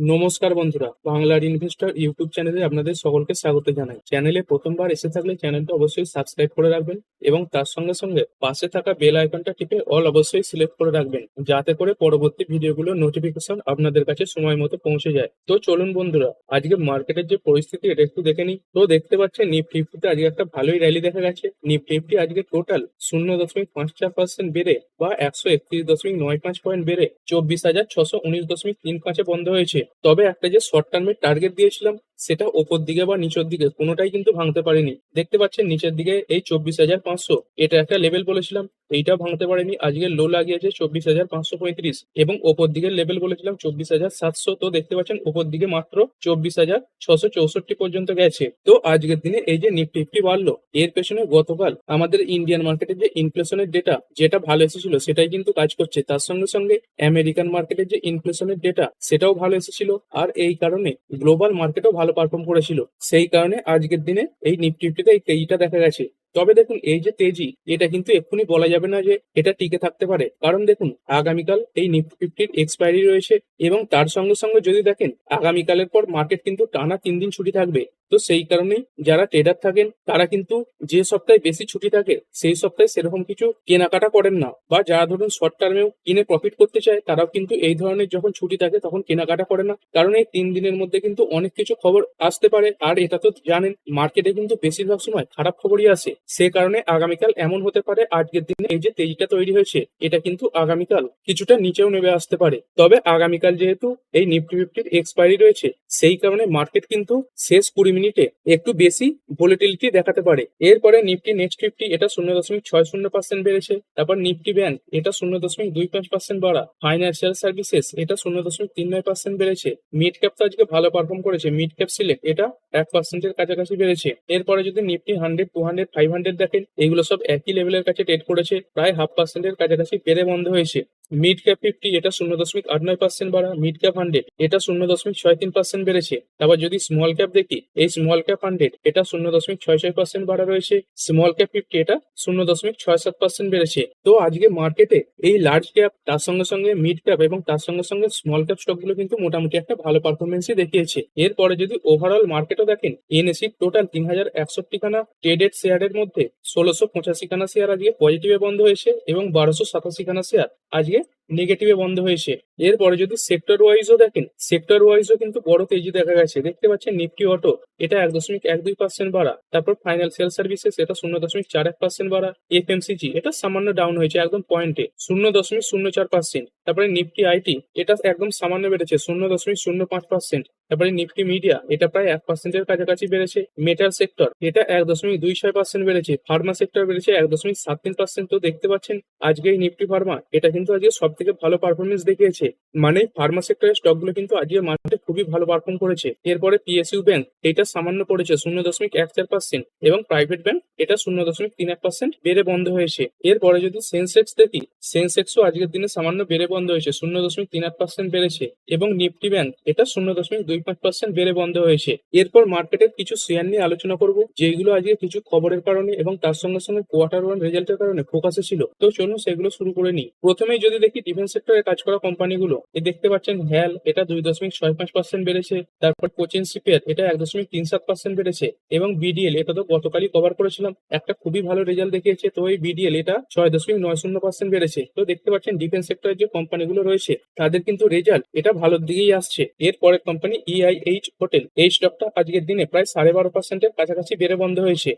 নমস্কার বন্ধুরা, বাংলার ইনভেস্টর ইউটিউব চ্যানেলে আপনাদের সকলকে স্বাগত জানাই। চ্যানেলে প্রথমবার এসে থাকলে চ্যানেলটা অবশ্যই সাবস্ক্রাইব করে রাখবেন এবং তার সঙ্গে সঙ্গে পাশে থাকা বেল আইকনটা টিপে অল অবশ্যই সিলেক্ট করে রাখবেন, যাতে করে পরবর্তী ভিডিওগুলোর নোটিফিকেশন আপনাদের কাছে সময় মতো পৌঁছে যায়। তো চলুন বন্ধুরা, আজকে মার্কেটের যে পরিস্থিতি, এটা একটু দেখে নিই। তো দেখতে পাচ্ছেন নিফটি ফিফটিতে আজকে একটা ভালোই র্যালি দেখা গেছে। নিফটি ফিফটি আজকে টোটাল শূন্য দশমিক পাঁচ চার পার্সেন্ট বেড়ে বা একশো একত্রিশ দশমিক নয় পাঁচ পয়েন্ট বেড়ে চব্বিশ হাজার ছশো উনিশ দশমিক তিন পাঁচে বন্ধ হয়েছে। তবে একটা যে শর্ট টার্মের টার্গেট দিয়েছিলাম, সেটা ওপর দিকে বা নিচের দিকে কোনোটাই কিন্তু ভাঙতে পারিনি। দেখতে পাচ্ছেন নিচের দিকে এই চব্বিশ হাজার পাঁচশো, এটা একটা লেভেল বলেছিলাম। এইটাও ভাঙতে পারেনি। আজকে লো লাগিয়েছে চব্বিশ হাজার পাঁচশো পঁয়ত্রিশ এবং ওপর দিকের লেভেল বলেছিলাম চব্বিশ হাজার সাতশো। তো দেখতে পাচ্ছেন, ওপর দিকে মাত্র চব্বিশ হাজার ছশো চৌষট্টি পর্যন্ত গেছে। তো আজকের দিনে এই যে নিফটি বাড়লো, এর পেছনে গতকাল আমাদের ইন্ডিয়ান মার্কেটের যে ইনফ্লেশনের ডেটা যেটা ভালো এসেছিল, সেটাই কিন্তু কাজ করছে। তার সঙ্গে সঙ্গে আমেরিকান মার্কেটের যে ইনফ্লেশনের ডেটা সেটাও ভালো এসেছিল। আর এই কারণে গ্লোবাল মার্কেটও ভালো পারফর্ম করেছিল। সেই কারণে আজকের দিনে এই নিফটি ফিফটিতে এই তেজিটা দেখা গেছে। তবে দেখুন, এই যে তেজি, এটা কিন্তু এক্ষুনি বলা যাবে না যে এটা টিকে থাকতে পারে। কারণ দেখুন, আগামীকাল এই নিফটি ফিফটির এক্সপায়ারি রয়েছে এবং তার সঙ্গে সঙ্গে যদি দেখেন, আগামীকালের পর মার্কেট কিন্তু টানা তিন দিন ছুটি থাকবে। তো সেই কারণে যারা ট্রেডার থাকেন, তারা কিন্তু যে সপ্তাহে বেশি ছুটি থাকে, সেই সপ্তাহে সেরকম কিছু কেনাকাটা করেন না। বা যারা ধরুন শর্ট টার্মেও কিনে প্রফিট করতে চায়, তারাও কিন্তু এই ধরনের যখন ছুটি থাকে, তখন কেনাকাটা করে না। কারণ এই তিন দিনের মধ্যে কিন্তু অনেক কিছু খবর আসতে পারে। আর এটা তো জানেন মার্কেটে কিন্তু বেশিরভাগ সময় খারাপ খবরই আসে। সে কারণে আগামীকাল এমন হতে পারে আজকের দিনে এই যে তেজিটা তৈরি হয়েছে, এটা কিন্তু আগামীকাল কিছুটা নিচেও নেমে আসতে পারে। তবে আগামীকাল যেহেতু এই নিফটি ফিফটির এক্সপায়ারি রয়েছে, সেই কারণে মার্কেট কিন্তু শেষ কুড়ি মিনিটে একটু বেশি ভোলেটিলিটি দেখাতে পারে। এরপরে নিফটি নেক্সট ফিফটি এটা শূন্য দশমিক ছয় শূন্য পার্সেন্ট বেড়েছে, তারপর নিফটি ব্যাংক এটা শূন্য দশমিক দুই পাঁচ পার্সেন্ট বাড়া ফাইন্যান্সিয়াল সার্ভিসেস এটা শূন্য দশমিক তিন নয় পার্সেন্ট বেড়েছে মিড ক্যাপ তো আজকে ভালো পারফর্ম করেছে মিড ক্যাপ সিলেক্ট এটা এক পার্সেন্টের কাছাকাছি বেড়েছে। এরপরে যদি Nifty hundred two hundred five hundred দেখেন, এগুলো সব একই লেভেলের কাছে ট্রেড করেছে, প্রায় হাফ পার্সেন্টের কাছাকাছি বেড়ে বন্ধ হয়েছে। মিড ক্যাপ ফিফটি এটা শূন্য দশমিক আট নয় পার্সেন্ট বাড়া মিড ক্যাপ হান্ড্রেড এটা শূন্য দশমিক ছয় তিন পার্সেন্ট বেড়েছে। তারপর যদি স্মল ক্যাপ দেখি, এই স্মল ক্যাপ হান্ড্রেড এটা শূন্য দশমিক ছয় ছয় পার্সেন্ট বাড়া রয়েছে। স্মল ক্যাপ ফিফটি এটা শূন্য দশমিক ছয় সাত পার্সেন্ট বেড়েছে। তো আজকে মার্কেটে এই লার্জ ক্যাপ তার সঙ্গে সঙ্গে মিড ক্যাপ এবং তার সঙ্গে সঙ্গে স্মল ক্যাপ স্টকগুলো কিন্তু মোটামুটি একটা ভালো পারফরমেন্সই দেখিয়েছে। এরপরে যদি ওভারঅল মার্কেটও দেখেন এনএসি টোটাল তিন হাজার একষট্টি খানা ট্রেডেড শেয়ারের মধ্যে ষোলোশো পঁচাশি খানা শেয়ার আজকে পজিটিভে বন্ধ হয়েছে এবং বারোশো সাতাশি খানা শেয়ার আজকে নেগেটিভে বন্ধ হয়েছে। এরপরে যদি সেক্টর ওয়াইজও দেখেন সেক্টর ওয়াইজও কিন্তু বড় তেজি দেখা গেছে। দেখতে পাচ্ছেন নিফটি অটো এটা এক দশমিক এক দুই পার্সেন্ট বাড়া। তারপর ফাইনাল সেল সার্ভিসেস এটা শূন্য দশমিক চার এক পার্সেন্ট বাড়া। এফএমসিজি এটা সামান্য ডাউন হয়েছে একদম পয়েন্টে শূন্য দশমিক শূন্য চার পার্সেন্ট তারপরে নিফটি আইটি এটা একদম সামান্য বেড়েছে, শূন্য দশমিক শূন্য পাঁচ পার্সেন্ট তারপরে নিফটি মিডিয়া এটা প্রায় এক পার্সেন্টের কাছাকাছি বেড়েছে। মেটাল সেক্টর এটা এক দশমিক দুই ছয় পার্সেন্ট বেড়েছে। ফার্মা সেক্টর বেড়েছে এক দশমিক সাত তিন পার্সেন্ট তো দেখতে পাচ্ছেন, আজকে এই নিফটি ফার্মা এটা কিন্তু আজকে সব থেকে ভালো পারফরমেন্স দেখিয়েছে। মানে ফার্মা সেক্টরের স্টকগুলো কিন্তু আজকে মার্কেটে খুবই ভালো পারফর্ম করেছে। এরপরে পিএসইউ ব্যাংক এটা সামান্য পড়েছে শূন্য দশমিক এক চার পার্সেন্ট এবং প্রাইভেট ব্যাংক এটা শূন্য দশমিক তিন এক পার্সেন্ট বেড়ে বন্ধ হয়েছে। এরপরে যদি সেন্সেক্স দেখি সেন্সেক্সও আজকের দিনে সামান্য বেড়ে বন্ধ হয়েছে, শূন্য দশমিক তিন আট পার্সেন্ট বেড়েছে এবং নিফটি ব্যাংক এটা শূন্য দশমিক দুই পাঁচ পার্সেন্ট বেড়ে বন্ধ হয়েছে। এরপর মার্কেটের কিছু শেয়ার নিয়ে আলোচনা করব, যেগুলো আজকে কিছু খবরের কারণে এবং তার সঙ্গে সঙ্গে কোয়ার্টার ওয়ান রেজাল্টের কারণে ফোকাসে ছিল। তো চলুন সেগুলো শুরু করে নিই। প্রথমেই যদি দেখি ডিফেন্স সেক্টরে কাজ করা কোম্পানিগুলো এ দেখতে পাচ্ছেন হ্যাল এটা দুই দশমিক ছয় পাঁচ পার্সেন্ট বেড়েছে। তারপর কোচিন শিপের এটা এক দশমিক তিন সাত পার্সেন্ট বেড়েছে। এবং বিডিএল এটা তো গতকালই কভার করেছিলাম, একটা খুবই ভালো রেজাল্ট দেখিয়েছে। তো এই বিডিএল এটা ছয় দশমিক নয় শূন্য পার্সেন্ট বেড়েছে। তো দেখতে পাচ্ছেন ডিফেন্স সেক্টরের যে কোম্পানিগুলো রয়েছে, তাদের কিন্তু রেজাল্ট এটা ভালোর দিকেই আসছে। এর পরের কোম্পানি ইআইএইচ হোটেল এইচ স্টকটা আজকের দিনে প্রায় সাড়ে বারো পার্সেন্টের কাছাকাছি বেড়ে বন্ধ হয়েছে।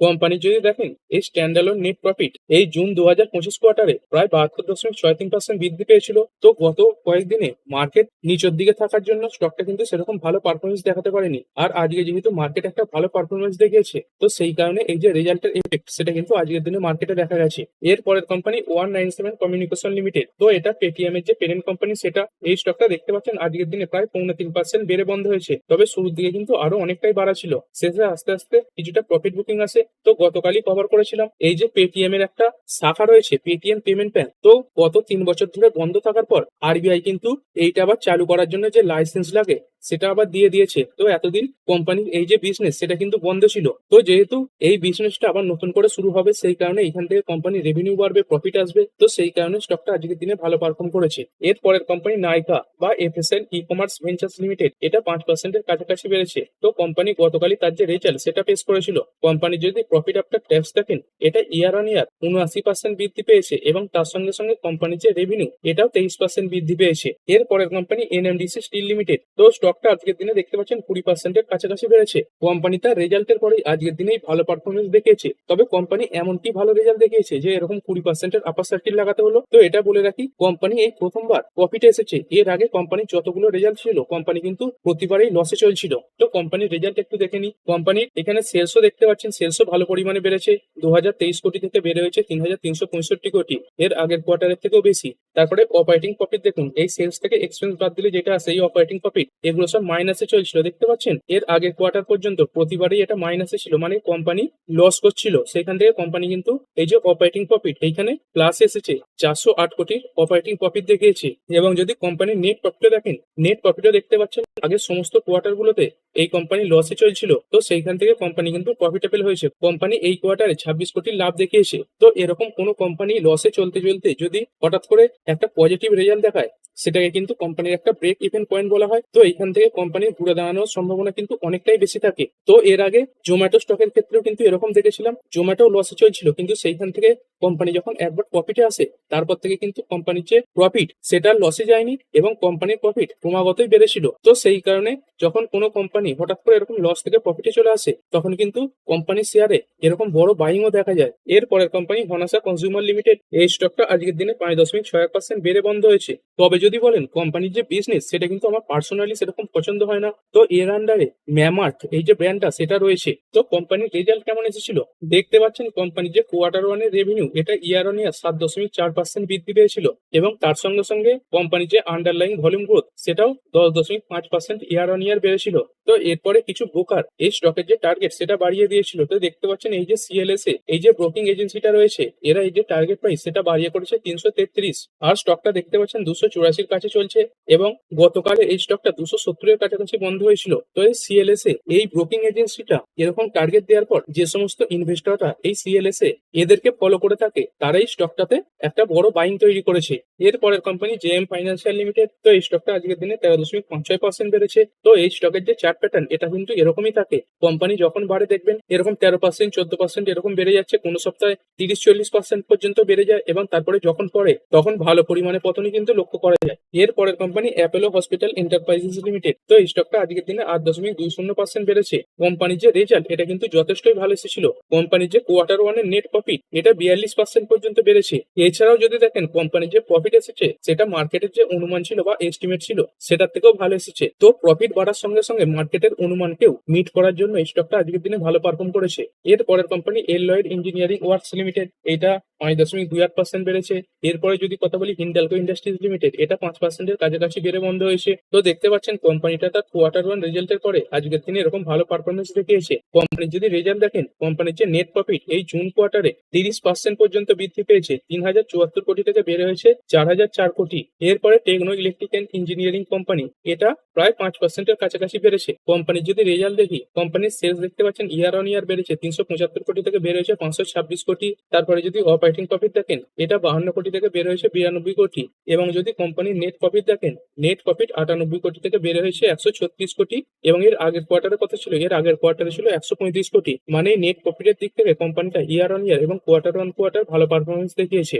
কোম্পানি যদি দেখেন, এই স্ট্যান্ডালোন নেট প্রফিট এই জুন দু হাজার পঁচিশ কোয়ার্টারে প্রায় বাহাত্তর দশমিক ছয় তিন পার্সেন্ট বৃদ্ধি পেয়েছিল। তো গত কয়েকদিনে মার্কেট নিচের দিকে থাকার জন্য স্টকটা কিন্তু সেরকম ভালো পারফরমেন্স দেখাতে পারেনি। আর আজকে যেহেতু মার্কেট একটা ভালো পারফরমেন্স দেখিয়েছে, তো সেই কারণে এই যে রেজাল্টের এফেক্ট সেটা কিন্তু আজকের দিনে মার্কেটে দেখা গেছে। এর পরের company one nine seven communication limited তো এটা পেটিএম এর যে পেরেন্ট কোম্পানি সেটা এই স্টকটা দেখতে পাচ্ছেন, আজকের দিনে প্রায় পৌনে তিন পার্সেন্ট বেড়ে বন্ধ হয়েছে। তবে শুরুর দিকে কিন্তু আরও অনেকটাই বাড়া ছিল। শেষে আস্তে আস্তে কিছুটা প্রফিট বুকিং আসে। তো গতকালই কভার করেছিলাম। এই যে পেটিএম এর একটা শাখা রয়েছে পেটিএম পেমেন্ট ব্যাংক তো গত তিন বছর ধরে বন্ধ থাকার পর আরবিআই কিন্তু এইটা আবার চালু করার জন্য যে লাইসেন্স লাগে সেটা আবার দিয়ে দিয়েছে। তো এতদিন কোম্পানির এই যে বিজনেস সেটা কিন্তু বন্ধ ছিল। তো যেহেতু এই বিজনেসটা আবার নতুন করে শুরু হবে, সেই কারণে এখান থেকে কোম্পানির রেভিনিউ বাড়বে প্রফিট আসবে। তো সেই কারণে স্টকটা আজকের দিনে ভালো পারফর্ম করেছে। এর পরের কোম্পানি নাইকা বা FSL e commerce ventures limited এটা পাঁচ পার্সেন্টের কাছাকাছি বেড়েছে। তো কোম্পানি গতকালই তার যে রেজাল্ট সেটা পেশ করেছিল। কোম্পানি যদি প্রফিট আফটার ট্যাক্স দেখেন, এটা ইয়ার অন ইয়ার উনআশি পার্সেন্ট বৃদ্ধি পেয়েছে এবং তার সঙ্গে সঙ্গে কোম্পানির যে রেভিনিউ এটাও তেইশ পার্সেন্ট বৃদ্ধি পেয়েছে। এর পরের কোম্পানি এনএমডিসি স্টিল লিমিটেড তো স্টকটা আজকের দিনে দেখতে পাচ্ছেন কুড়ি পার্সেন্টের কাছাকাছি বেড়েছে। কোম্পানি তার রেজাল্টের পরেই আজকের দিনেই ভালো পারফরমেন্স দেখিয়েছে। তবে কোম্পানি এমনটি ভালো রেজাল্ট দেখিয়েছে যে, এরকম কুড়ি পার্সেন্টের আপার সার্কিট লাগাতে হলো। তো এটা বলে রাখি, কোম্পানি এই প্রথমবার প্রফিটে এসেছে। এর আগে কোম্পানির যতগুলো রেজাল্ট ছিল, কোম্পানি কিন্তু প্রতিবারই লসে চলছিল। তো কোম্পানির রেজাল্ট একটু দেখে নিই। কোম্পানির এখানে সেলসও দেখতে পাচ্ছেন সেলসও ভালো পরিমাণে বেড়েছে। দু হাজার তেইশ কোটি থেকে বেড়ে হয়েছে তিন হাজার তিনশো পঁয়ষট্টি কোটি। এর আগের কোয়ার্টারের থেকেও বেশি। তারপরে অপারেটিং প্রফিট দেখুন, এই সেলস থেকে এক্সপেন্স বাদ দিলে যেটা আছে, এই অপারেটিং প্রফিট এগুলো সব মাইনাসে চলছিল। দেখতে পাচ্ছেন? এর আগে কোয়ার্টার পর্যন্ত প্রতিবারই এটা মাইনাসে ছিল। মানে কোম্পানি লস করছিল। সেখান থেকে কোম্পানি কিন্তু এই যে অপারেটিং প্রফিট এইখানে প্লাস এসেছে। চারশো আট কোটির অপারেটিং প্রফিট দেখিয়েছে। এবং যদি কোম্পানির নেট প্রফিটও দেখেন নেট প্রফিটও দেখতে পাচ্ছেন আগে সমস্ত কোয়ার্টার গুলোতে এই কোম্পানি লসে চলছিল, তো সেইখান থেকে কোম্পানি কিন্তু প্রফিটেবল হয়েছে। কোম্পানি এই কোয়ার্টারে ছাব্বিশ কোটি লাভ দেখিয়েছে। তো এরকম কোনো কোম্পানি লসে চলতে চলতে যদি হঠাৎ করে একটা পজিটিভ রেজাল্ট দেখায়, সেটাকে কিন্তু কোম্পানির একটা ব্রেক ইভেন পয়েন্ট বলা হয়। তো এইখান থেকে কোম্পানির ঘুরে দাঁড়ানোর সম্ভাবনা কিন্তু অনেকটাই বেশি থাকে। তো এর আগে জোম্যাটো স্টকের ক্ষেত্রেও কিন্তু এরকম দেখেছিলাম জোম্যাটো লসে চলছিল, কিন্তু সেইখান থেকে কোম্পানি যখন একবার প্রফিটে আসে, তারপর থেকে কিন্তু কোম্পানির যে প্রফিট সেটা লসে যায়নি এবং কোম্পানির প্রফিট ক্রমাগতই বেড়েছিল। তো সেই কারণে যখন কোনো কোম্পানি হঠাৎ করে এরকম লস থেকে প্রফিটে চলে আসে, তখন কিন্তু কোম্পানির শেয়ারে এরকম বড় বাইংও দেখা যায়। এর পরের কোম্পানি হনাসা কনজিউমার লিমিটেড এই স্টকটা আজকের দিনে পাঁচ দশমিক ছয় পার্সেন্ট বেড়ে বন্ধ হয়েছে। তবে যদি বলেন কোম্পানির যে বিজনেস সেটা কিন্তু আমার পার্সোনালি সেরকম পছন্দ হয় না। তো এর আন্ডারে ম্যামার্ট এই যে ব্র্যান্ডটা সেটা রয়েছে। তো কোম্পানির রেজাল্ট কেমন এসেছিল? দেখতে পাচ্ছেন কোম্পানির যে কোয়ার্টার ওয়ানের রেভিনিউ এটা ইয়ার অন ইয়ার সাত দশমিক চার পার্সেন্ট বৃদ্ধি পেয়েছিল এবং তার সঙ্গে সঙ্গে কোম্পানির যে আন্ডারলাইন ভলিউম গ্রোথ সেটাও দশ দশমিক পাঁচ পার্সেন্ট ইয়ার অন ইয়ার বেড়েছিল। তো এরপরে কিছু ব্রোকার এই স্টকের যে টার্গেট সেটা বাড়িয়ে দিয়েছিল। তো দেখতে পাচ্ছেন এই যে সিএলএসএ এই যে ব্রোকিং এজেন্সিটা রয়েছে, এরা এই যে টার্গেট প্রাইস সেটা বাড়িয়ে করেছে তিনশো তেত্রিশ। আর স্টকটা দেখতে পাচ্ছেন দুশো চুরাশির কাছে চলছে এবং গতকালে এই স্টকটা দুশো সত্তরের কাছাকাছি বন্ধ হয়েছিল। তো এই সিএলএসএ এই ব্রোকিং এজেন্সিটা এরকম টার্গেট দেওয়ার পর যে সমস্ত ইনভেস্টররা এই সিএলএসএ এদেরকে ফলো করে থাকে, তারাই স্টকটাতে একটা বড় বাইং তৈরি করেছে। এর পরের company J M financial limited তো এই স্টকটা আজকের দিনে তেরো দশমিক পাঁচ ছয় পার্সেন্ট বেড়েছে। তো এই স্টকের যে চার্ট প্যাটার্ন এটা কিন্তু এরকমই থাকে। কোম্পানি যখন বাড়ে, দেখবেন এরকম তেরো পার্সেন্ট চোদ্দ পার্সেন্ট এরকম বেড়ে যাচ্ছে। কোনো সপ্তাহে তিরিশ, চল্লিশ পার্সেন্ট পর্যন্ত বেড়ে যায় এবং তারপরে যখন পড়ে, তখন ভালো পরিমাণে পতনই কিন্তু লক্ষ্য করা যায়। এর পরের company Apollo hospital enterprises limited তো এই স্টকটা আজকের দিনে আট দশমিক দুই শূন্য পার্সেন্ট বেড়েছে। কোম্পানির যে রেজাল্ট এটা কিন্তু যথেষ্টই ভালো এসেছিল। কোম্পানির যে কোয়ার্টার ওয়ানের নেট প্রফিট এটা বিয়াল্লিশ পার্সেন্ট পর্যন্ত বেড়েছে। এছাড়াও যদি দেখেন কোম্পানির যে প্রফিট এসেছে, সেটা মার্কেটের যে অনুমান ছিল বা এস্টিমেট ছিল, সেটার থেকেও ভালো এসেছে। তো প্রফিট বাড়ার সঙ্গে সঙ্গে মার্কেটের অনুমানকেও মিট করার জন্য এই স্টকটা আজকের দিনে ভালো পারফর্ম করেছে। এর পরের company L Lloyd engineering works limited এটা পাঁচ দশমিক দুই আট পার্সেন্ট বেড়েছে। এরপরে যদি কথা বলি হিন্ডালকো ইন্ডাস্ট্রিজ লিমিটেড এটা পাঁচ পার্সেন্টের কাছাকাছি বেড়ে বন্ধ হয়েছে। তো দেখতে পাচ্ছেন কোম্পানিটা তার কোয়ার্টার ওয়ান রেজাল্টের পরে আজকের দিনে এরকম ভালো পারফরমেন্স দেখিয়েছে। কোম্পানির যদি রেজাল্ট দেখেন কোম্পানির যে নেট প্রফিট এই জুন কোয়ার্টারে তিরিশ পার্সেন্ট পর্যন্ত বৃদ্ধি পেয়েছে। তিন হাজার চুয়াত্তর কোটি থেকে বেড়ে হয়েছে, চার হাজার চার কোটি। এরপরে techno electric and engineering company এটা প্রায় পাঁচ পার্সেন্টের কাছাকাছি বেড়েছে। কোম্পানির যদি রেজাল্ট দেখি কোম্পানির সেলস দেখতে পাচ্ছেন ইয়ার অন ইয়ার বেড়েছে তিনশো পঁচাত্তর কোটি থেকে বের হয়েছে পাঁচশো ছাব্বিশ কোটি। তারপরে যদি অপারেটিং প্রফিট দেখেন, এটা বাহান্ন কোটি থেকে বের হয়েছে বিরানব্বই কোটি। এবং যদি কোম্পানির নেট প্রফিট দেখেন নেট প্রফিট আটানব্বই কোটি থেকে বের হয়েছে একশো ছত্রিশ কোটি। এবং এর আগের কোয়ার্টারের কথা ছিল, এর আগের কোয়ার্টারে ছিল একশো পঁয়ত্রিশ কোটি। মানে নেট প্রফিটের দিক থেকে কোম্পানিটা ইয়ার অন ইয়ার এবং কোয়ার্টার অন কোয়ার্টার ভালো পারফরমেন্স দেখিয়েছে।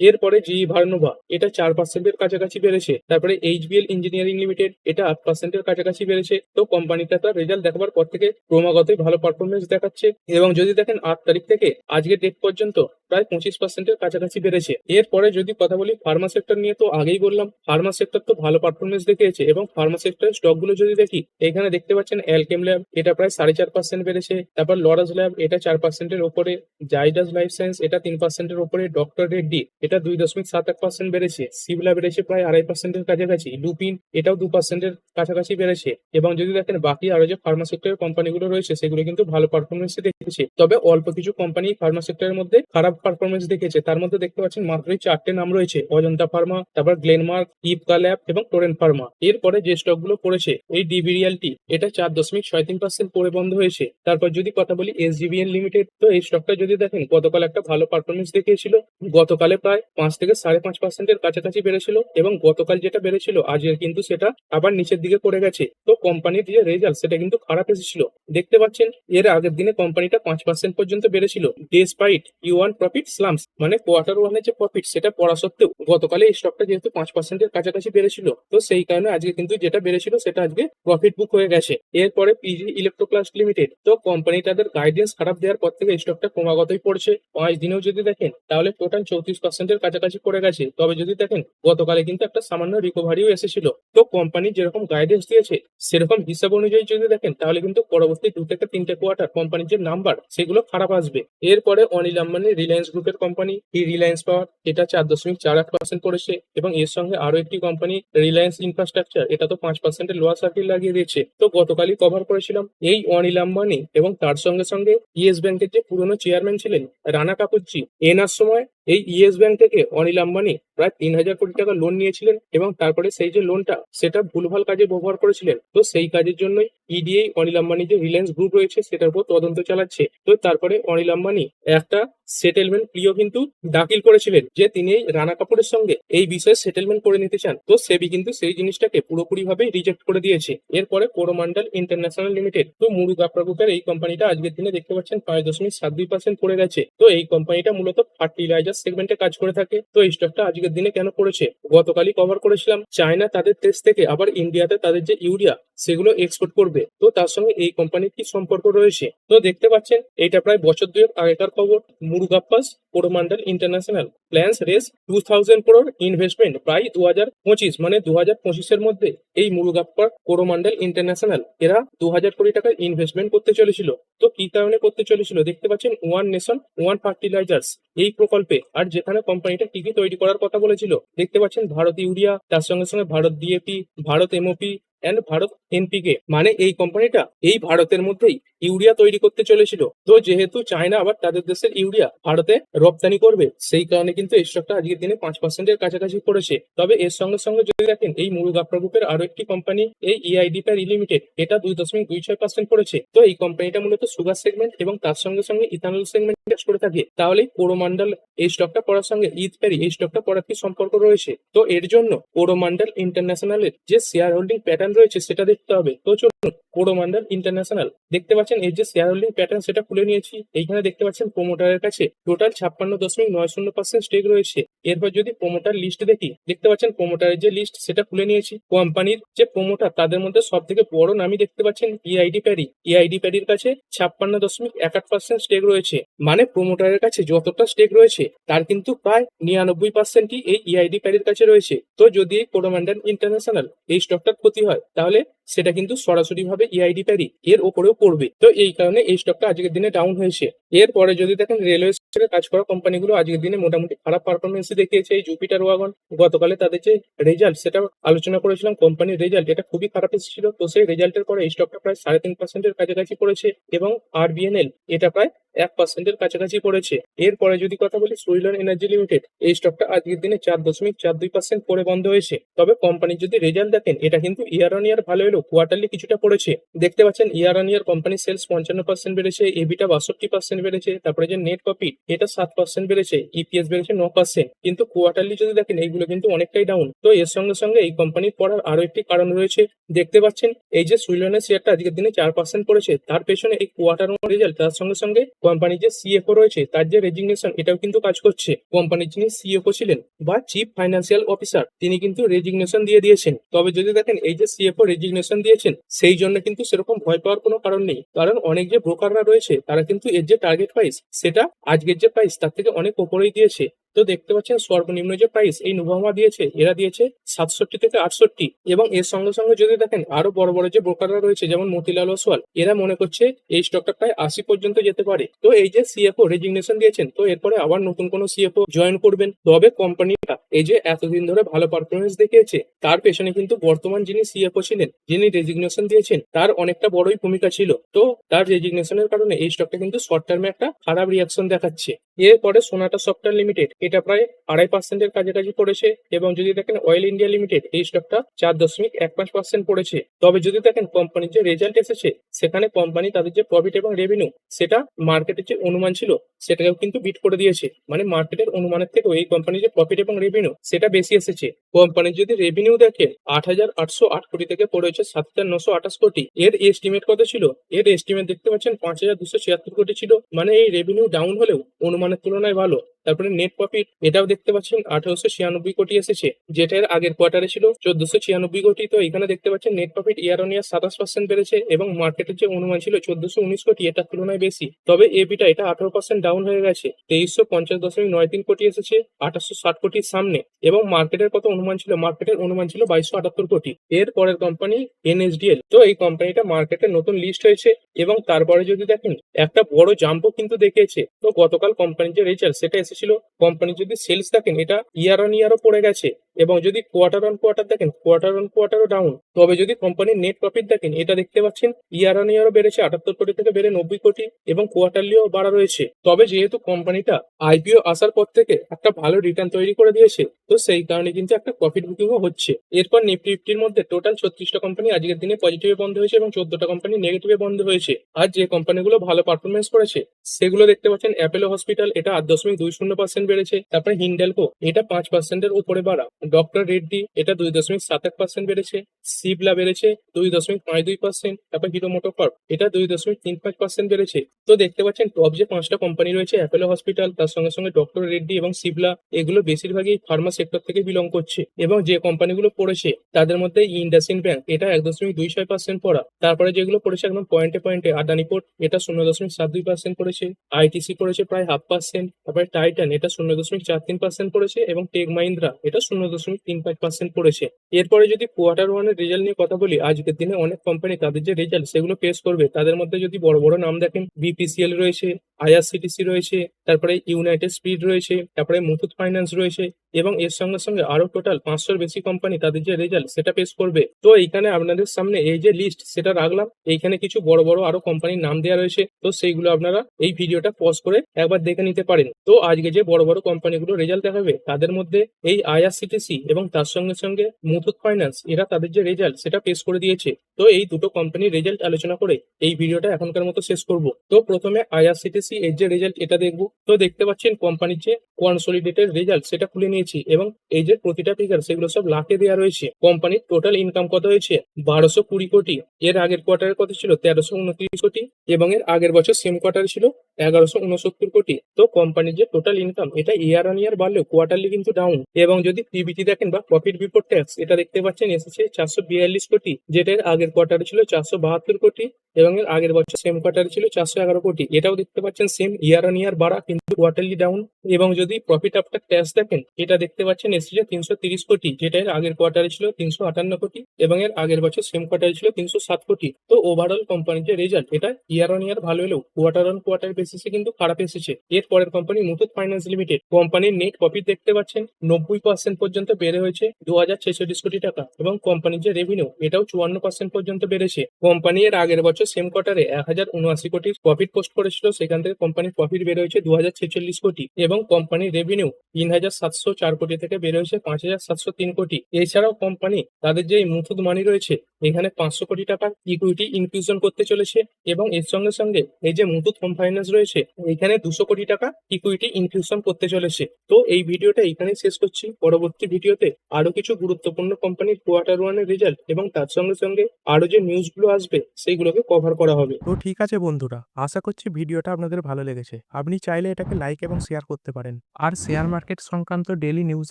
এরপরে জি ভার্নোভা, এটা চার পার্সেন্টের কাছাকাছি বেড়েছে। তারপরে এইচবিএল ইঞ্জিনিয়ারিং লিমিটেড, এটা আট পার্সেন্টের কাছাকাছি বেড়েছে। তো কোম্পানিটা তার রেজাল্ট দেখাবার পর থেকে ক্রমাগতই ভালো পারফরমেন্স দেখাচ্ছে এবং যদি দেখেন আট তারিখ থেকে আজকের ডেট পর্যন্ত প্রায় পঁচিশ পার্সেন্টের কাছাকাছি বেড়েছে। এরপরে যদি কথা বলি ফার্মা সেক্টর নিয়ে তো আগেই বললাম ফার্মা সেক্টর তো ভালো পারফরমেন্স দেখিয়েছে এবং ফার্মা সেক্টরের স্টকগুলো যদি দেখি, এখানে দেখতে পাচ্ছেন অ্যালকেম ল্যাব এটা প্রায় সাড়ে চার পার্সেন্ট বেড়েছে। তারপর লরাস ল্যাব এটা চার পার্সেন্টের ওপরে। জাইডাস লাইফ সায়েন্স এটা তিন পার্সেন্টের ওপরে। ডক্টর রেড্ডি এটা দুই দশমিক সাত এক পার্সেন্ট বেড়েছে। সিবলা বেড়েছে প্রায় আড়াই পার্সেন্টের কাছাকাছি। লুপিন এটাও দু পার্সেন্টের কাছাকাছি বেড়েছে। এবং যদি দেখেন, বাকি আরও যে ফার্মা সেক্টরের কোম্পানিগুলো রয়েছে, সেগুলো কিন্তু ভালো পারফরমেন্স দেখেছে। তবে অল্প কিছু কোম্পানি ফার্মা সেক্টরের মধ্যে খারাপ পারফরমেন্স দেখেছে। তার মধ্যে দেখতে পাচ্ছেন, মাত্রই চারটে নাম রয়েছে। অজন্তা ফার্মা তারপর গ্লেনমার্ক ইপকা ল্যাব এবং টোরেন ফার্মা এরপরে যে স্টকগুলো পড়েছে, এই ডিবি রিয়ালটি এটা চার দশমিক ছয় তিন পার্সেন্ট পরে বন্ধ হয়েছে। তারপর যদি কথা বলি এসজিবিএন লিমিটেড তো এই স্টকটা যদি দেখেন, গতকাল একটা ভালো পারফরমেন্স দেখিয়েছিল। গতকালে প্রায় পাঁচ থেকে সাড়ে পাঁচ পার্সেন্টের কাছাকাছি বেড়েছিল এবং গতকাল যেটা বেড়েছিল, আজকের কিন্তু সেটা আবার নিচের দিকে পড়ে গেছে। তো কোম্পানির যে রেজাল্ট সেটা কিন্তু খারাপ এসেছিল। দেখতে পাচ্ছেন, এর আগের দিনে কোম্পানিটা পাঁচ পার্সেন্ট পর্যন্ত বেড়েছিল। Despite Q one profit slumps মানে কোয়ার্টার ওয়ানের যে প্রফিট সেটা পড়া সত্ত্বেও গতকালে এই স্টকটা যেহেতু পাঁচ পার্সেন্টের কাছাকাছি বেড়েছিল, তো সেই কারণে আজকে কিন্তু যেটা বেড়েছিল, সেটা আজকে প্রফিট বুক হয়ে গেছে। এরপরে পিজি ইলেকট্রোপ্লাস্ট লিমিটেড তো কোম্পানি তাদের গাইডেন্স খারাপ দেওয়ার পর থেকে স্টকটা ক্রমাগতই পড়ছে। পাঁচ দিনেও যদি দেখেন, তাহলে টোটাল চৌত্রিশ পার্সেন্টের কাছাকাছি পড়ে গেছে। তবে যদি দেখেন, গতকালে কিন্তু একটা সামান্য রিকভারিও এসেছিল। তো কোম্পানি যেরকম গাইডেন্স দিয়েছে, সেরকম হিসাব অনুযায়ী যদি দেখেন, তাহলে কিন্তু পরবর্তী দু থেকে তিনটে কোয়ার্টার কোম্পানির যে নাম্বার সেগুলো খারাপ আসবে। এরপরে অনিল আম্বানি রিলায়েন্স গ্রুপের কোম্পানি এই রিলায়েন্স পাওয়ার এটা চার দশমিক চার আট পার্সেন্ট পড়েছে এবং এর সঙ্গে আরও একটি কোম্পানি রিলায়েন্স ইনফ্রাস্ট্রাকচার এটা তো পাঁচ পার্সেন্টের লোয়ার সার্কিট লাগিয়ে দিয়েছে। তো গতকালই কভার করেছিলাম এই অনিল আম্বানি এবং তার সঙ্গে সঙ্গে ইয়েস ব্যাংকের যে পুরনো চেয়ারম্যান ছিলেন, রানা কাপুরজি, এনার সময় এই ইয়েস ব্যাংক থেকে অনিল আম্বানি প্রায় তিন হাজার কোটি টাকা লোন নিয়েছিলেন এবং তারপরে সেই যে লোনটা সেটা ভুলভাল কাজে ব্যবহার করেছিলেন। তো সেই কাজের জন্যই ইডিএ অনিল আম্বানি যে রিলায়েন্স গ্রুপ রয়েছে, সেটার উপর তদন্ত চালাচ্ছে। তো তারপরে অনিল আম্বানি একটা সেটেলমেন্ট প্লিও কিন্তু দাখিল করেছিলেন, যে তিনি রানা কাপুরের সঙ্গে এই বিষয়ে সেটেলমেন্ট করে নিতে চান। তো সেবি কিন্তু সেই জিনিসটাকে পুরোপুরি ভাবে রিজেক্ট করে দিয়েছে। এরপরে কোরোমান্ডাল ইন্টারন্যাশনাল লিমিটেড তো মুরুগাপ্রা গ্রুপের এই কোম্পানিটা আজকের দিনে দেখতে পাচ্ছেন পাঁচ দশমিক সাত দুই পার্সেন্ট পড়ে গেছে। তো এই কোম্পানিটা মূলত ফার্টিলাইজার সেগমেন্টে কাজ করে থাকে। তো এই স্টকটা আজকের দিনে কেন করেছে? গতকালই কভার করেছিলাম। চায়না তাদের দেশ থেকে আবার ইন্ডিয়াতে তাদের যে ইউরিয়া, সেগুলো এক্সপোর্ট করবে। তো তার সঙ্গে এই কোম্পানির কি সম্পর্ক রয়েছে? তো দেখতে পাচ্ছেন, এটা প্রায় বছর দুয়েক আগেকার খবর। Murugappa's Coromandel international plans Rs two thousand crore investment প্রায় দু হাজার পঁচিশ মানে দু হাজার পঁচিশের মধ্যে এই মুরুগাপ্পা কোরোমান্ডাল ইন্টারন্যাশনাল এরা দু হাজার কোটি টাকার ইনভেস্টমেন্ট করতে চলেছিল। তো কি কারণে করতে চলেছিল? দেখতে পাচ্ছেন ওয়ান নেশন ওয়ান ফার্টিলাইজার্স এই প্রকল্পে আর যেখানে কোম্পানিটা টিভি তৈরি করার কথা বলেছিল, দেখতে পাচ্ছেন ভারত ইউরিয়া, তার সঙ্গে সঙ্গে Bharat DAP Bharat MOP and Bharat NPK মানে এই কোম্পানিটা এই ভারতের মধ্যেই ইউরিয়া তৈরি করতে চলেছিল। তো যেহেতু চায়না আবার তাদের দেশের ইউরিয়া ভারতে রপ্তানি করবে, সেই কারণে কিন্তু এই স্টকটা আজকের দিনে পাঁচ পার্সেন্টের কাছাকাছি পড়েছে তবে এর সঙ্গে সঙ্গে যদি দেখেন, এই মুরুগাপ্রা গ্রুপের আরও একটি কোম্পানি এই E ইআইডি প্যার লিমিটেড এটা দুই দশমিক দুই ছয় পার্সেন্ট পড়েছে তো এই কোম্পানিটা মূলত সুগার সেগমেন্ট এবং তার সঙ্গে সঙ্গে ইথানল সেগমেন্ট কাজ করে থাকে। তাহলে কোরোমান্ডাল এই স্টকটা পড়ার সঙ্গে ইথ প্যারি এই স্টকটা পড়ার কি সম্পর্ক রয়েছে? তো এর জন্য কোরোমান্ডাল ইন্টারন্যাশনালের যে শেয়ার হোল্ডিং প্যাটার্ন রয়েছে, সেটা দেখতে হবে। তো চলুন কোরোমান্ডাল ইন্টারন্যাশনাল দেখতে পাচ্ছেন এর যে শেয়ার হোল্ডিং প্যাটার্ন সেটা খুলে নিয়েছি। এইখানে দেখতে পাচ্ছেন প্রোমোটারের কাছে টোটাল ছাপ্পান্ন দশমিক নয় শূন্য পার্সেন্ট স্টেক রয়েছে। এরপর যদি প্রোমোটার লিস্ট দেখি, দেখতে পাচ্ছেন প্রোমোটারের যে লিস্ট সেটা খুলে নিয়েছি। কোম্পানির যে প্রোমোটার তাদের মধ্যে সব থেকে বড় নামই দেখতে পাচ্ছেন ইআইডি প্যারি ইআইডি প্যারির কাছে ছাপ্পান্ন দশমিক এক আট পার্সেন্ট স্টেক রয়েছে। মানে প্রোমোটারের কাছে যতটা স্টেক রয়েছে, তার কিন্তু প্রায় নিরানব্বই পার্সেন্টই এই ইআইডি প্যারির কাছে রয়েছে। তো যদি এই কোরোমান্ডাল ইন্টারন্যাশনাল এই স্টকটার ক্ষতি হয়, তাহলে সেটা কিন্তু সরাসরি ভাবে ইআইডি প্যারি এর ওপরেও পড়বে। তো এই কারণে এই স্টকটা আজকের দিনে ডাউন হয়েছে। এরপরে যদি দেখেন রেলওয়ে সেক্টরে কাজ করা কোম্পানিগুলো আজকের দিনে মোটামুটি খারাপ পারফরমেন্স দেখিয়েছে। এই জুপিটার ওয়াগন গতকালে তাদের যে রেজাল্ট সেটা আলোচনা করেছিলাম কোম্পানির রেজাল্ট এটা খুবই খারাপ এসেছিল। তো সেই রেজাল্টের পরে এই স্টকটা প্রায় সাড়ে তিন পার্সেন্টের কাছাকাছি পড়েছে এবং আরবিএনএল এটা প্রায় এক পার্সেন্টের কাছাকাছি পড়েছে। এরপরে যদি কথা বলি সুইলন এনার্জি লিমিটেড এই স্টকটা আজকের দিনে চার দশমিক চার দুই পার্সেন্ট পরে বন্ধ হয়েছে। তবে কোম্পানির যদি রেজাল্ট দেখেন, এটা কিন্তু ইয়ার অন ইয়ার ভালো এলো কোয়ার্টারলি কিছুটা পড়েছে। দেখতে পাচ্ছেন ইয়ার অন ইয়ার কোম্পানির সেলস পঞ্চান্ন পার্সেন্ট বেড়েছে এবিটা বাষট্টি পার্সেন্ট বেড়েছে, তারপরে যে নেট প্রফিট এটা সাত পার্সেন্ট বেড়েছে ইপিএস বেড়েছে ন পার্সেন্ট কিন্তু কোয়ার্টারলি যদি দেখেন, এইগুলো কিন্তু অনেকটাই ডাউন তো এর সঙ্গে সঙ্গে এই কোম্পানির পড়ার আরও একটি কারণ রয়েছে। দেখতে পাচ্ছেন, এই যে সুইলনের শেয়ারটা আজকের দিনে চার পার্সেন্ট পড়েছে, তার পেছনে এই কোয়ার্টার রেজাল্ট তার সঙ্গে সঙ্গে কোম্পানির যে সিএফও রয়েছে, তার যে রেজিগনেশন এটাও কিন্তু কাজ করছে। কোম্পানির যিনি সিএফও ছিলেন বা চিফ ফাইন্যান্সিয়াল অফিসার তিনি কিন্তু রেজিগনেশন দিয়ে দিয়েছেন। তবে যদি দেখেন, এই যে সিএফও রেজিগনেশন দিয়েছেন, সেই জন্য কিন্তু সেরকম ভয় পাওয়ার কোনো কারণ নেই। কারণ অনেক যে ব্রোকাররা রয়েছে, তারা কিন্তু এর যে টার্গেট প্রাইস সেটা আজকের যে প্রাইস তার থেকে অনেক উপরেই দিয়েছে। তো দেখতে পাচ্ছেন, সর্বনিম্ন যে প্রাইস এই নোভামা দিয়েছে, এরা দিয়েছে সাতষট্টি থেকে আটষট্টি। এবং এর সঙ্গে সঙ্গে যদি দেখেন, আরও বড় বড় যে ব্রোকাররা রয়েছে, যেমন মতিলাল ওসওয়াল এরা মনে করছে, এই স্টকটা প্রায় আশি পর্যন্ত যেতে পারে। তো এই যে সিএফও রেজিগনেশন দিয়েছেন, তো এরপরে আবার নতুন কোনো সিএফও জয়েন করবেন। তবে কোম্পানিটা এই যে এতদিন ধরে ভালো পারফরমেন্স দেখিয়েছে, তার পেছনে কিন্তু বর্তমান যিনি সিএফও ছিলেন, যিনি রেজিগনেশন দিয়েছেন, তার অনেকটা বড়ই ভূমিকা ছিল। তো তার রেজিগনেশনের কারণে এই স্টকটা কিন্তু শর্ট টার্মে একটা খারাপ রিয়াকশন দেখাচ্ছে। এরপরে সোনাটা সফটওয়্যার লিমিটেড এটা প্রায় আড়াই পার্সেন্টের কাছাকাছি পড়েছে এবং যদি দেখেন অয়েল ইন্ডিয়া লিমিটেড এই স্টকটা চার দশমিক এক পাঁচ পার্সেন্ট পড়েছে। তবে যদি দেখেন কোম্পানির যে রেজাল্ট এসেছে, সেখানে কোম্পানি তাদের যে প্রফিট এবং রেভিনিউ সেটা মার্কেটের যে অনুমান ছিল, সেটাকেও কিন্তু বিট করে দিয়েছে। মানে মার্কেটের অনুমানের থেকেও এই কোম্পানির যে প্রফিট এবং রেভিনিউ সেটা বেশি এসেছে। কোম্পানির যদি রেভিনিউ দেখেন আট হাজার আটশো আট কোটি থেকে পড়ে পড়েছে সাত হাজার নশো আঠাশ কোটি। এর এস্টিমেট কত ছিল? এর এস্টিমেট দেখতে পাচ্ছেন পাঁচ হাজার দুশো ছিয়াত্তর কোটি ছিল। মানে এই রেভিনিউ ডাউন হলেও অনুমানের তুলনায় ভালো। তারপরে নেট প্রফিট এটাও দেখতে পাচ্ছেন আঠারোশো ছিয়ানব্বই কোটি এসেছে। যেটা এর আগের কোয়ার্টারে ছিল চোদ্দশো ছিয়ানব্বই কোটি। তো এখানে দেখতে পাচ্ছেন net profit year on year সাতাশ পার্সেন্ট বেড়েছে এবং মার্কেটের যে অনুমান ছিল চোদ্দশো উনিশ কোটি, এটার তুলনায় বেশি। তবে এবিটা এটা আঠারো পার্সেন্ট ডাউন হয়ে গেছে। তেইশশো পঞ্চাশ দশমিক নয় তিন কোটি এসেছে আঠাশশো ষাট কোটির সামনে। এবং মার্কেটের কত অনুমান ছিল? মার্কেটের অনুমান ছিল বাইশশো আটাত্তর কোটি। এর পরের কোম্পানি এনএসডিএল তো এই কোম্পানিটা মার্কেটে নতুন লিস্ট হয়েছে এবং তারপরে যদি দেখেন, একটা বড় জাম্পও কিন্তু দেখিয়েছে। তো গতকাল কোম্পানির যে রেজাল্ট সেটা এসেছিল। কোম্পানির যদি সেলস দেখেন, এটা ইয়ার অন ইয়ারও পড়ে গেছে। এবং যদি কোয়ার্টার অন কোয়ার্টার দেখেন কোয়ার্টার অন কোয়ার্টারও ডাউন তবে যদি কোম্পানির নেট প্রফিট দেখেন, এটা দেখতে পাচ্ছেন ইয়ার অন ইয়ারও বেড়েছে, আটাত্তর কোটি থেকে বেড়ে নব্বই কোটি। এবং কোয়ার্টারলিও বাড়া রয়েছে। তবে যেহেতু কোম্পানিটা আইপিও আসার পর থেকে একটা ভালো রিটার্ন তৈরি করে দিয়েছে, তো সেই কারণে কিন্তু একটা প্রফিট বুকিংও হচ্ছে। এরপর নিফটি ফিফটির মধ্যে টোটাল ছত্রিশটা কোম্পানি আজকের দিনে পজিটিভে বন্ধ হয়েছে এবং চোদ্দটা কোম্পানি নেগেটিভে বন্ধ হয়েছে। আর যে কোম্পানিগুলো ভালো পারফরমেন্স করেছে, সেগুলো দেখতে পাচ্ছেন অ্যাপেলো হসপিটাল এটা আট দশমিক দুই শূন্য পার্সেন্ট বেড়েছে। তারপরে হিন্ডেলকো এটা পাঁচ পার্সেন্টের উপরে বাড়া। ডক্টর রেড্ডি এটা দুই দশমিক সাত এক পার্সেন্ট বেড়েছে। সিবলা বেড়েছে দুই দশমিক পাঁচ দুই পার্সেন্ট তারপর হিরো মোটোকর্প এটা দুই দশমিক তিন পাঁচ পার্সেন্ট বেড়েছে। তো দেখতে পাচ্ছেন টপ যে পাঁচটা কোম্পানি রয়েছে অ্যাপেলো হসপিটাল তার সঙ্গে সঙ্গে ডক্টর রেড্ডি এবং সিবলা এগুলো বেশিরভাগই ফার্মা সেক্টর থেকে বিলং করছে। এবং যে কোম্পানিগুলো পড়েছে, তাদের মধ্যে ইন্ডাসিন ব্যাংক এটা এক দশমিক দুই ছয় পার্সেন্ট পড়া। তারপরে যেগুলো পড়েছে একদম পয়েন্টে পয়েন্টে আদানি পোর্ট এটা শূন্য দশমিক সাত দুই পার্সেন্ট পড়েছে। আইটিসি পড়েছে প্রায় হাফ পার্সেন্ট তারপরে টাইটান এটা শূন্য দশমিক চার তিন পার্সেন্ট পড়েছে এবং টেক মাহিন্দ্রা এটা শূন্য দশমিক তিন পাঁচ পার্সেন্ট পড়েছে। এরপরে যদি কোয়ার্টার ওয়ানের রেজাল্ট নিয়ে কথা বলি, আজকের দিনে অনেক কোম্পানি তাদের যে রেজাল্ট সেগুলো পেশ করবে। তাদের মধ্যে যদি বড় বড় নাম দেখেন বিপিসিএল রয়েছে। আইআরসিটিসি রয়েছে, তারপরে ইউনাইটেড স্পিড রয়েছে, তারপরে মুথুত ফাইন্যান্স রয়েছে এবং এর সঙ্গে সঙ্গে আরও টোটাল পাঁচশোর বেশি কোম্পানি তাদের যে রেজাল্ট সেটা পেশ করবে। তো এইখানে আপনাদের সামনে এই যে লিস্ট সেটা রাখলাম, এইখানে কিছু বড় বড় আরও কোম্পানির নাম দেওয়া রয়েছে, তো সেইগুলো আপনারা এই ভিডিওটা পজ করে একবার দেখে নিতে পারেন। তো আজকে যে বড় বড় কোম্পানিগুলো রেজাল্ট দেখাবে, তাদের মধ্যে এই আইআরসিটিসি এবং তার সঙ্গে সঙ্গে মুথুত ফাইন্যান্স এরা তাদের যে রেজাল্ট সেটা পেশ করে দিয়েছে। তো এই দুটো কোম্পানির রেজাল্ট আলোচনা করে এই ভিডিওটা এখনকার মতো শেষ করব। তো প্রথমে আইআরসিটিসি এর যে রেজাল্ট এটা দেখব। তো দেখতে পাচ্ছেন কোম্পানির যে কনসলিডেটেড রেজাল্ট সেটা খুলে নিয়েছি এবং এই যে প্রতিটা ফিগার সেগুলো সব লাখে দেওয়া রয়েছে। কোম্পানির টোটাল ইনকাম কত হয়েছে? বারোশো কুড়ি কোটি। এর আগের কোয়ার্টারের কত ছিল তেরোশো উনত্রিশ কোটি এবং এর আগের বছর সেম কোয়ার্টার ছিল এগারোশো উনসত্তর কোটি। তো কোম্পানির যে টোটাল ইনকাম এটা ইয়ার অন ইয়ার বাড়লেও কোয়ার্টারলি কিন্তু ডাউন এবং যদি পিবিটি দেখেন বা প্রফিট বিফোর ট্যাক্স এটা দেখতে পাচ্ছেন এসেছে চারশো বিয়াল্লিশ কোটি, যেটা এর আগের কোয়ার্টারে ছিল চারশো বাহাত্তর কোটি, এবং এর আগের বছর সেম কোয়ার্টারে ছিল চারশো এগারো কোটি। এটাও দেখতে পাচ্ছেন সেম ইয়ার অন ইয়ার বাড়া, কিন্তু কোয়ার্টারলি ডাউন এবং যদি প্রফিট আফটার ট্যাক্স দেখেন, এটা দেখতে পাচ্ছেন এসেছে তিনশো তিরিশ কোটি, যেটা এর আগের কোয়ার্টারে ছিল তিনশো আটান্ন কোটি, এবং এর আগের বছর সেম কোয়ার্টারে ছিল তিনশো সাত কোটি। তো ওভারঅল কোম্পানির যে রেজাল্ট এটা ইয়ার অন ইয়ার ভালো হলেও কোয়ার্টার অন কোয়ার্টার বেসিসে কিন্তু খারাপ এসেছে। এর পরের কোম্পানি মুথুট ফাইন্যান্স লিমিটেড কোম্পানির নেট প্রফিট দেখতে পাচ্ছেন, নব্বই পার্সেন্ট পর্যন্ত বেড়ে হয়েছে দু হাজার ছেচল্লিশ কোটি টাকা এবং কোম্পানির যে রেভিনিউ এটাও চুয়ান্ন পার্সেন্ট পর্যন্ত বেড়েছে। কোম্পানি এর আগের বছর সেম কোয়ার্টারে এক হাজার উনআশি কোটির প্রফিট পোস্ট করেছিল, সেখান থেকে কোম্পানির প্রফিট বেড়ে হয়েছে দু হাজার ছেচল্লিশ কোটি এবং কোম্পানির রেভিনিউ তিন হাজার সাতশো চার কোটি থেকে বেড়ে হয়েছে পাঁচ হাজার সাতশো তিন কোটি। এছাড়াও কোম্পানি তাদের যে মুথুত মানি রয়েছে, এখানে পাঁচশো কোটি টাকা ইকুইটি ইনফিউশন করতে চলেছে এবং এর সঙ্গে সঙ্গে এই যে মুথুত হোম ফাইন্যান্স রয়েছে, এখানে দুশো কোটি টাকা ইকুইটি ইনফিউশন করতে চলেছে। তো এই ভিডিওটা এখানেই শেষ করছি। পরবর্তী ভিডিওতে আরও কিছু গুরুত্বপূর্ণ কোম্পানির কোয়ার্টার ওয়ানের রেজাল্ট এবং তার সঙ্গে সঙ্গে আরও যে নিউজগুলো আসবে সেইগুলোকে কভার করা হবে। তো ঠিক আছে বন্ধুরা, আশা করছি ভিডিওটা আপনাদের ভালো লেগেছে। আপনি চাইলে এটাকে লাইক এবং শেয়ার করতে পারেন। আর শেয়ার মার্কেট সংক্রান্ত ডেলি নিউজ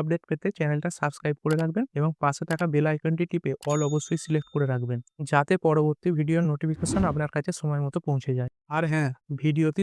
আপডেট পেতে চ্যানেলটা সাবস্ক্রাইব করে রাখবেন এবং পাশে থাকা বেল আইকনটি টিপে অল অবশ্যই সিলেক্ট করে রাখবেন, যাতে পরবর্তী ভিডিওর নোটিফিকেশন আপনার কাছে সময় মতো পৌঁছে যায়। আর হ্যাঁ ভিডিওটি